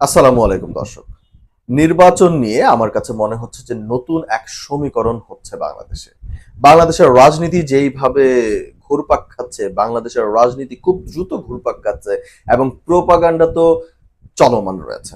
আসসালামু আলাইকুম, দর্শক। নির্বাচন নিয়ে আমার কাছে মনে হচ্ছে যে নতুন এক সমীকরণ হচ্ছে বাংলাদেশে। বাংলাদেশের রাজনীতি যেইভাবে ঘুরপাক খাচ্ছে, বাংলাদেশের রাজনীতি খুব দ্রুত ঘুরপাক খাচ্ছে এবং প্রোপাগান্ডা তো চলমান রয়েছে।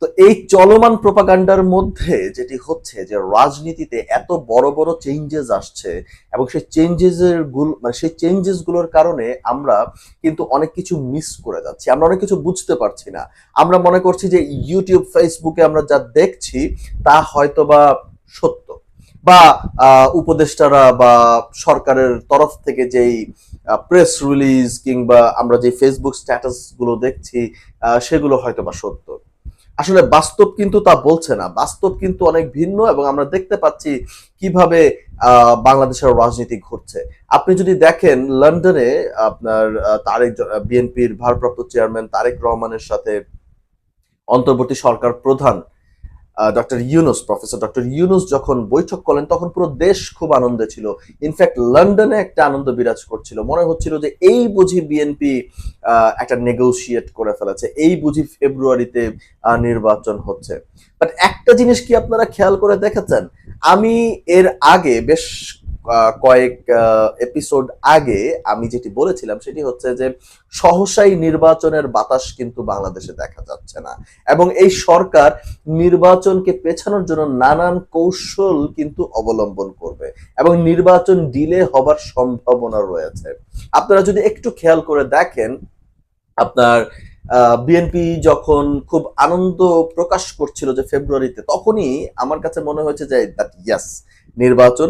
তো এই চলমান প্রোপাগান্ডার মধ্যে যেটি হচ্ছে যে রাজনীতিতে এত বড় বড় চেঞ্জেস আসছে এবং সেই চেঞ্জেসেরগুলো মানে সেই চেঞ্জেসগুলোর কারণে আমরা কিন্তু অনেক কিছু মিস করে যাচ্ছি। আমরা অনেক কিছু বুঝতে পারছি না। আমরা মনে করছি যে ইউটিউব ফেসবুকে আমরা যা দেখছি তা হয়তো বা সত্য বা উপদেষ্টারা বা সরকারের তরফ থেকে যেই প্রেস রিলিজ কিংবা আমরা যে ফেসবুক স্ট্যাটাসগুলো দেখছি সেগুলো হয়তো বা সত্য। আসলে বাস্তব কিন্তু তা বলছে না। বাস্তব কিন্তু অনেক ভিন্ন এবং আমরা দেখতে পাচ্ছি কীভাবে বাংলাদেশের রাজনীতি ঘটছে। আপনি যদি দেখেন লন্ডনে আপনার তারেক বিএনপির ভারপ্রাপ্ত চেয়ারম্যান তারেক রহমানের সাথে অন্তর্বর্তী সরকার প্রধান doctor Yunus professor doctor Yunus যখন বৈঠক করলেন, তখন পুরো দেশ খুব আনন্দে ছিল। ইনফ্যাক্ট লন্ডনে একটা আনন্দ বিরাজ করছিল। মনে হচ্ছিল যে এই বুঝি বিএনপি একটা নেগোসিয়েট করে ফেলেছে। এই বুঝি ফেব্রুয়ারিতে নির্বাচন হচ্ছে। বাট একটা জিনিস কি আপনারা খেয়াল করে দেখেছেন? আমি এর আগে বেশ কয়েক এপিসোড আগে আমি যেটি বলেছিলাম সেটি হচ্ছে যে সহসাই নির্বাচনের বাতাস কিন্তু বাংলাদেশে দেখা যাচ্ছে না। এবং এই সরকার নির্বাচনকে পেছানোর জন্য নানান কৌশল কিন্তু অবলম্বন করবে এবং নির্বাচন ডিলে হবার সম্ভাবনা রয়েছে। আপনারা যদি একটু খেয়াল করে দেখেন, আপনার বিএনপি যখন খুব আনন্দ প্রকাশ করছিল যে ফেব্রুয়ারিতে, তখনই আমার কাছে মনে হয়েছে যে দ্যাট ইয়াস নির্বাচন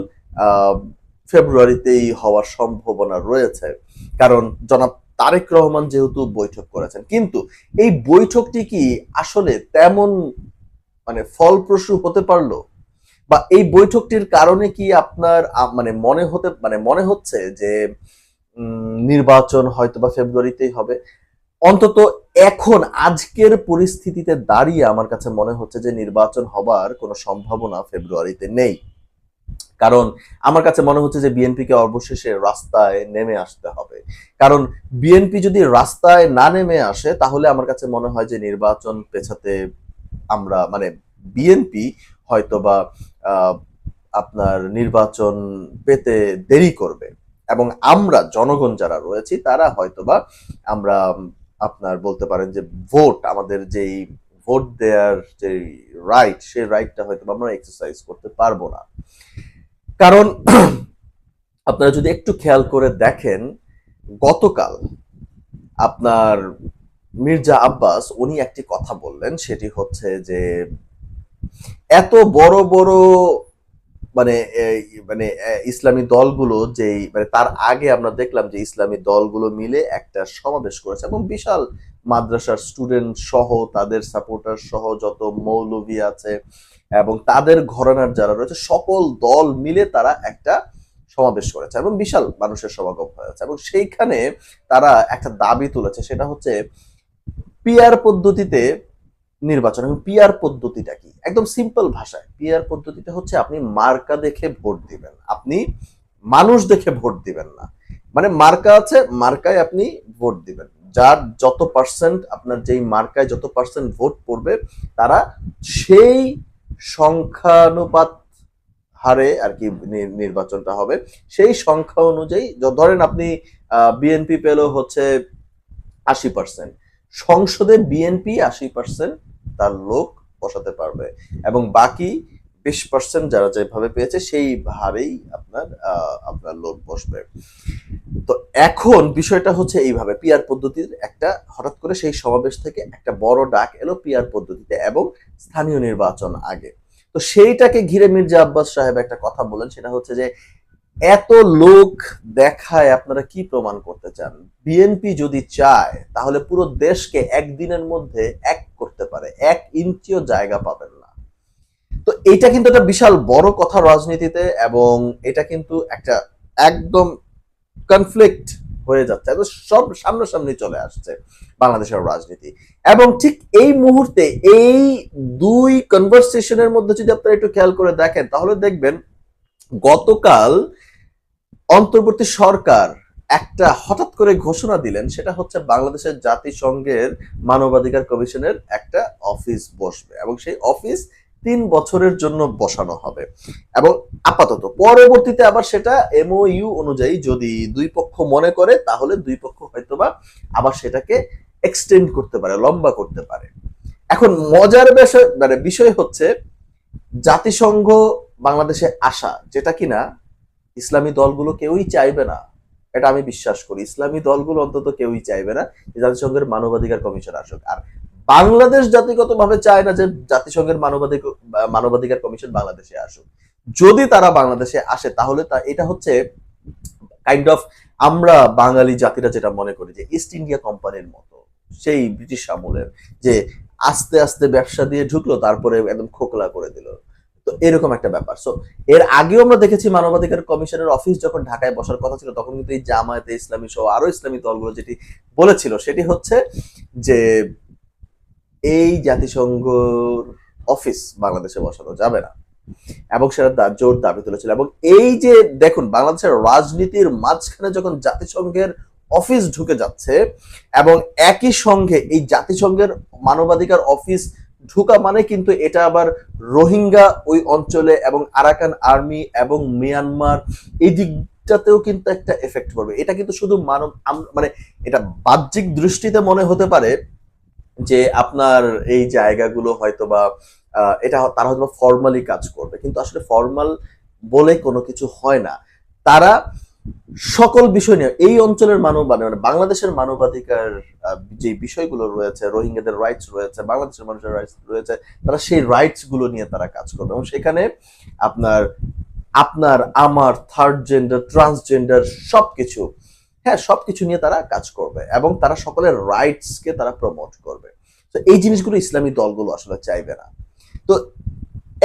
ফেব্রুয়ারিতেই হওয়ার সম্ভাবনা রয়েছে। কারণ জনাব তারেক রহমান যেহেতু বৈঠক করেছেন, কিন্তু এই বৈঠকটি কি আসলে তেমন মানে ফলপ্রসূ হতে পারল? বা এই বৈঠকটির কারণে কি আপনার মানে মনে হতে মানে মনে হচ্ছে যে নির্বাচন হয়তো বা ফেব্রুয়ারিতেই হবে? অন্তত এখন, আজকের পরিস্থিতিতে দাঁড়িয়ে আমার কাছে মনে হচ্ছে যে নির্বাচন হবার কোনো সম্ভাবনা ফেব্রুয়ারিতে নেই। কারণ আমার কাছে মনে হচ্ছে যে বিএনপিকে অবশেষে রাস্তায় নেমে আসতে হবে। কারণ বিএনপি যদি রাস্তায় না নেমে আসে, তাহলে আমার কাছে মনে হয় যে নির্বাচন পেছাতে আমরা মানে বিএনপি হয়তোবা আপনার নির্বাচন পেতে দেরি করবে। এবং আমরা জনগণ যারা রয়েছি, তারা হয়তোবা আমরা, আপনার বলতে পারেন যে ভোট, আমাদের যেই ভোট দেওয়ার যে রাইট সেই রাইটটা হয়তো আমরা এক্সারসাইজ করতে পারব না। কারণ আপনারা যদি একটু খেয়াল করে দেখেন, গতকাল আপনার মির্জা আব্বাস উনি একটি কথা বললেন, সেটি হচ্ছে যে এত বড় বড় মানে মানে ইসলামী দলগুলো যেই মানে তার আগে আমরা দেখলাম যে ইসলামী দলগুলো মিলে একটা সমাবেশ করেছে এবং বিশাল মাদ্রাসার স্টুডেন্ট সহ, তাদের সাপোর্টার সহ যত মৌলভী আছে এবং তাদের ঘরানার যারা রয়েছে, সকল দল মিলে তারা একটা সমাবেশ করেছে এবং বিশাল মানুষের সমাগম হয়েছে এবং সেইখানে তারা একটা দাবি তুলেছে, সেটা হচ্ছে, পিয়ার পদ্ধতিতে নির্বাচন এবং পিয়ার পদ্ধতিটা কি? একদম সিম্পল ভাষায়। পিয়ার পদ্ধতিটা হচ্ছে আপনি মার্কা দেখে ভোট দিবেন। আপনি মানুষ দেখে ভোট দিবেন না। মানে মার্কা আছে, মার্কায় আপনি ভোট দিবেন। যার যত পার্সেন্ট আপনার যেই মার্কায় যত পার্সেন্ট ভোট পড়বে, তারা সেই সংখ্যানুপাত হারে আর কি নির্বাচনটা হবে। সেই সংখ্যা অনুযায়ী ধরেন আপনি বিএনপি পেল হচ্ছে আশি পার্সেন্ট সংসদে বিএনপি আশি পার্সেন্ট তার লোক বসাতে পারবে এবং বাকি বিশ পার্সেন্ট যারা যেভাবে পেয়েছে সেই হারেই আপনার আপনার লোক বসবে। তো এখন বিষয়টা হচ্ছে এইভাবে পিয়ার পদ্ধতির একটা হঠাৎ করে সেই সমাবেশ থেকে একটা বড় ডাক এলো পিয়ার পদ্ধতিতে এবং স্থানীয় নির্বাচন আগে। তো সেইটাকে ঘিরে মির্জা আব্বাস সাহেব একটা কথা বলেন, সেটা হচ্ছে যে এত লোক দেখায় আপনারা কি প্রমাণ করতে চান? বিএনপি যদি চায়, তাহলে পুরো দেশকে একদিনের মধ্যে এক করতে পারে। এক ইঞ্চিও জায়গা পাবেন না। তো এটা কিন্তু একটা বিশাল বড় কথা রাজনীতিতে এবং এটা কিন্তু একটা একদম কনফ্লিক্ট হয়ে যাচ্ছে। একদম সব সামনাসামনি চলে আসছে বাংলাদেশের রাজনীতি। এবং ঠিক এই মুহূর্তে এই দুই কনভারসেশনের মধ্যে যদি আপনারা একটু খেয়াল করে দেখেন, তাহলে দেখবেন গতকাল অন্তর্বর্তী সরকার একটা হঠাৎ করে ঘোষণা দিলেন, সেটা হচ্ছে বাংলাদেশের জাতিসংঘের মানবাধিকার কমিশনের একটা অফিস বসবে এবং সেই অফিস তিন বছরের জন্য বসানো হবে। এবং আপাতত পরবর্তীতে আবার সেটা এমওইউ অনুযায়ী যদি দুই পক্ষ মনে করে, তাহলে দুই পক্ষ হয়তোবা আবার সেটাকে এক্সটেন্ড করতে পারে, লম্বা করতে পারে। এখন মজার বিষয় মানে বিষয় হচ্ছে জাতিসংঘ বাংলাদেশে আসা, যেটা কিনা ইসলামী দলগুলো কেউই চাইবে না। এটা আমি বিশ্বাস করি। ইসলামী দলগুলো অন্তত কেউই চাইবে না জাতিসংঘের মানবাধিকার কমিশন আসুক। আর বাংলাদেশ জাতিগতভাবে চায় না যে জাতিসংঘের মানবাধিকার মানবাধিকার কমিশন বাংলাদেশে আসুক। যদি তারা বাংলাদেশে আসে, তাহলে তা, এটা হচ্ছে কাইন্ড অফ আমরা বাঙালি জাতিরা যেটা মনে করি যে ইস্ট ইন্ডিয়া কোম্পানির মতো, সেই ব্রিটিশ আমলের যে আস্তে আস্তে ব্যবসা দিয়ে ঢুকলো, তারপরে একদম খোকলা করে দিল। তো এরকম একটা ব্যাপার। সো এর আগেও আমরা দেখেছি মানবাধিকার কমিশনের অফিস যখন ঢাকায় বসার কথা ছিল, তখন কিন্তু এই জামায়াতে ইসলামী সহ আরও ইসলামী দলগুলো যেটি বলেছিল, সেটি হচ্ছে যে এই জাতিসংঘর অফিস বাংলাদেশে বসানো যাবে না। এবং সেটা জোর দাবি তুলেছিল। এবং এই যে দেখুন, বাংলাদেশের রাজনীতির মাঝখানে যখন জাতিসংঘের অফিস ঢুকে যাচ্ছে, এবং একই সঙ্গে এই জাতিসংঘের মানবাধিকার অফিস ঢুকা মানে কিন্তু এটা আবার রোহিঙ্গা ওই অঞ্চলে এবং আরাকান আর্মি এবং মিয়ানমার, এই দিকটাতেও কিন্তু একটা এফেক্ট পড়বে। এটা কিন্তু শুধু মানব মানে এটা বাহ্যিক দৃষ্টিতে মনে হতে পারে যে আপনার এই জায়গাগুলো হয়তো বা এটা তারা হয়তো ফর্মালি কাজ করবে। কিন্তু আসলে ফর্মাল বলে কোনো কিছু হয় না। তারা সকল বিষয় নিয়ে এই অঞ্চলের মানব মানে বাংলাদেশের মানবাধিকার যে বিষয়গুলো রয়েছে, রোহিঙ্গাদের রাইটস রয়েছে, বাংলাদেশের মানুষের রাইটস রয়েছে, তারা সেই রাইটসগুলো নিয়ে তারা কাজ করবে। এবং সেখানে আপনার আপনার, আমার থার্ড জেন্ডার ট্রান্সজেন্ডার সবকিছু হ্যাঁ সবকিছু নিয়ে তারা কাজ করবে এবং তারা সকলের রাইটস কে তারা প্রমোট করবে। তো এই জিনিসগুলো ইসলামী দলগুলো আসলে চাইবে না। তো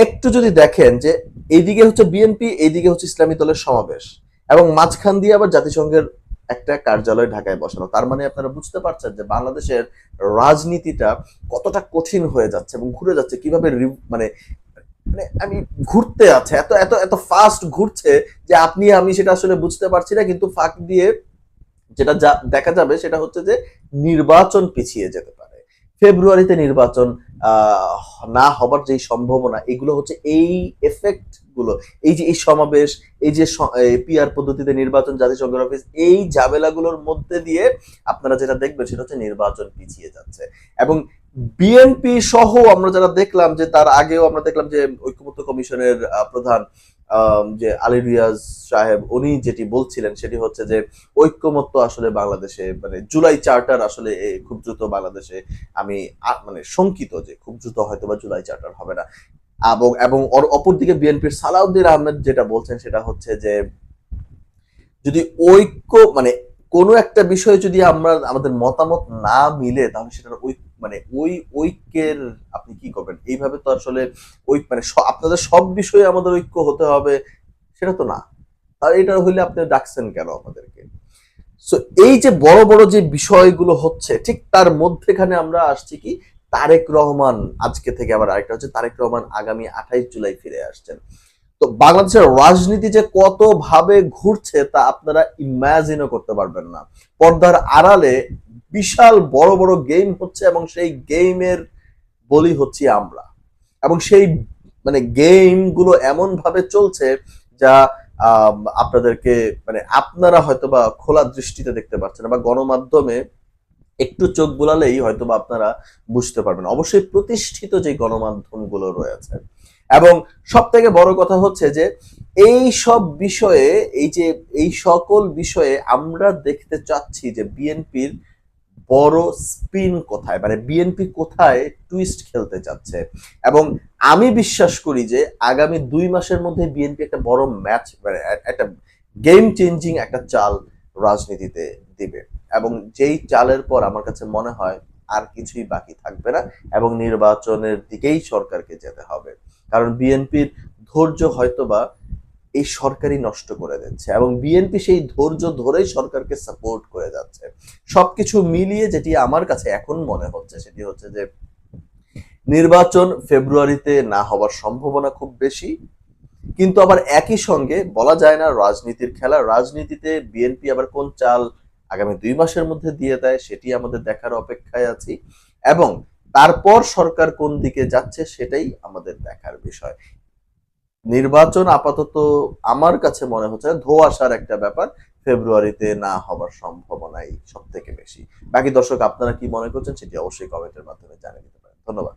একটু যদি দেখেন যে, এইদিকে হচ্ছে বিএনপি এইদিকে হচ্ছে ইসলামী দলের সমাবেশ। এবং মাঝখান দিয়ে আবার জাতিসংঘের একটা কার্যালয় ঢাকায় বসানো। তার মানে আপনারা বুঝতে পারছেন যে বাংলাদেশের রাজনীতিটা কতটা কঠিন হয়ে যাচ্ছে এবং ঘুরে যাচ্ছে, কীভাবে মানে মানে আমি ঘুরতে আছে, এত এত এত ফাস্ট ঘুরছে যে আপনি, আমি সেটা আসলে বুঝতে পারছি না, কিন্তু ফাঁক দিয়ে যেটা দেখা যাবে সেটা হচ্ছে যে নির্বাচন পিছিয়ে যেতে পারে। ফেব্রুয়ারিতে নির্বাচন না হবার যে সম্ভাবনা, এগুলো হচ্ছে এই এফেক্টগুলো এই যে এই সমাবেশ, এই যে পিআর পদ্ধতিতে নির্বাচন, জাতিসংঘের অফিস এই ঝামেলাগুলোর মধ্যে দিয়ে আপনারা যেটা দেখবেন সেটা হচ্ছে নির্বাচন পিছিয়ে যাচ্ছে। এবং বিএনপি সহ আমরা যারা দেখলাম যে তার আগেও আমরা দেখলাম যে ঐক্যমত্য কমিশনের প্রধান যে আলী রিয়াজ সাহেব, উনি যেটি বলছিলেন সেটি হচ্ছে যে ঐক্যমত্য আসলে বাংলাদেশে মানে জুলাই চার্টার আসলে খুব দ্রুত বাংলাদেশে আমি মানে শঙ্কিত যে খুব দ্রুত হয়তো বা জুলাই চার্টার হবে না। এবং এবং অপরদিকে বিএনপির সালাউদ্দিন আহমেদ যেটা বলছেন সেটা হচ্ছে যে যদি ঐক্য মানে কোনো একটা বিষয়ে যদি আমরা আমাদের মতামত না মিলে তাহলে সেটার ওই মানে ওই ঐক্যের আপনি কি করবেন? এইভাবে তো আসলে ওই মানে আপনাদের সব বিষয়ে আমাদের ঐক্য হতে হবে, সেটা তো না। আর এটা হইলে আপনি ডাকছেন কেন আমাদেরকে? সো এই যে বড় বড় যে বিষয়গুলো হচ্ছে, ঠিক তার মধ্যেখানে আমরা আসছি কি? তারেক রহমান আজকে থেকে আবার আরেকটা হচ্ছে তারেক রহমান আগামী আঠাইশ জুলাই ফিরে আসছেন। তো বাংলাদেশের রাজনীতি যে কত ভাবে ঘুরছে তা আপনারা ইমাজিনও করতে পারবেন না। পর্দার আড়ালে বিশাল বড় বড় গেম হচ্ছে এবং সেই গেমের বলি হচ্ছি আমরা। এবং সেই মানে গেমগুলো এমন ভাবে চলছে যা আপনাদেরকে মানে আপনারা হয়তো বা খোলা দৃষ্টিতে দেখতে পাচ্ছেন বা গণমাধ্যমে একটু চোখ বোলালেই হয়তো বা আপনারা বুঝতে পারবেন। অবশ্যই প্রতিষ্ঠিত যে গণমাধ্যমগুলো রয়েছে। এবং সব থেকে বড় কথা হচ্ছে যে, এই সব বিষয়ে, এই যে, এই সকল বিষয়ে আমরা দেখতে চাচ্ছি যে বিএনপির বড় স্পিন কোথায়? মানে বিএনপি কোথায় টুইস্ট খেলতে চাচ্ছে? এবং আমি বিশ্বাস করি যে আগামী দুই মাসের মধ্যে বিএনপি একটা বড় ম্যাচ মানে একটা গেম চেঞ্জিং একটা চাল রাজনীতিতে দিবে। এবং যেই চালের পর আমার কাছে মনে হয় আর কিছুই বাকি থাকবে না এবং নির্বাচনের দিকেই সরকারকে যেতে হবে। কারণ বিএনপির ধৈর্য হয়তোবা এই সরকারই নষ্ট করে দিচ্ছে এবং বিএনপি সেই ধৈর্য ধরেই সরকারকে সাপোর্ট করে যাচ্ছে। সবকিছু মিলিয়ে যেটি আমার কাছে এখন মনে হচ্ছে সেটি হচ্ছে যে, নির্বাচন ফেব্রুয়ারিতে না হওয়ার সম্ভাবনা খুব বেশি, কিন্তু আবার একই সঙ্গে বলা যায় না রাজনীতির খেলা। রাজনীতিতে বিএনপি আবার কোন চাল আগামী দুই মাসের মধ্যে দিয়ে দেয় সেটি আমাদের দেখার অপেক্ষায় আছি এবং তারপর সরকার কোন দিকে যাচ্ছে সেটাই আমাদের দেখার বিষয়। নির্বাচন আপাতত আমার কাছে মনে হচ্ছে ধোয়াশার একটা ব্যাপার, ফেব্রুয়ারিতে না হবার সম্ভাবনাই সব থেকে বেশি। বাকি দর্শক, আপনারা কি মনে করছেন সেটি অবশ্যই কমেন্টের মাধ্যমে জানিয়ে দিতে পারেন। ধন্যবাদ।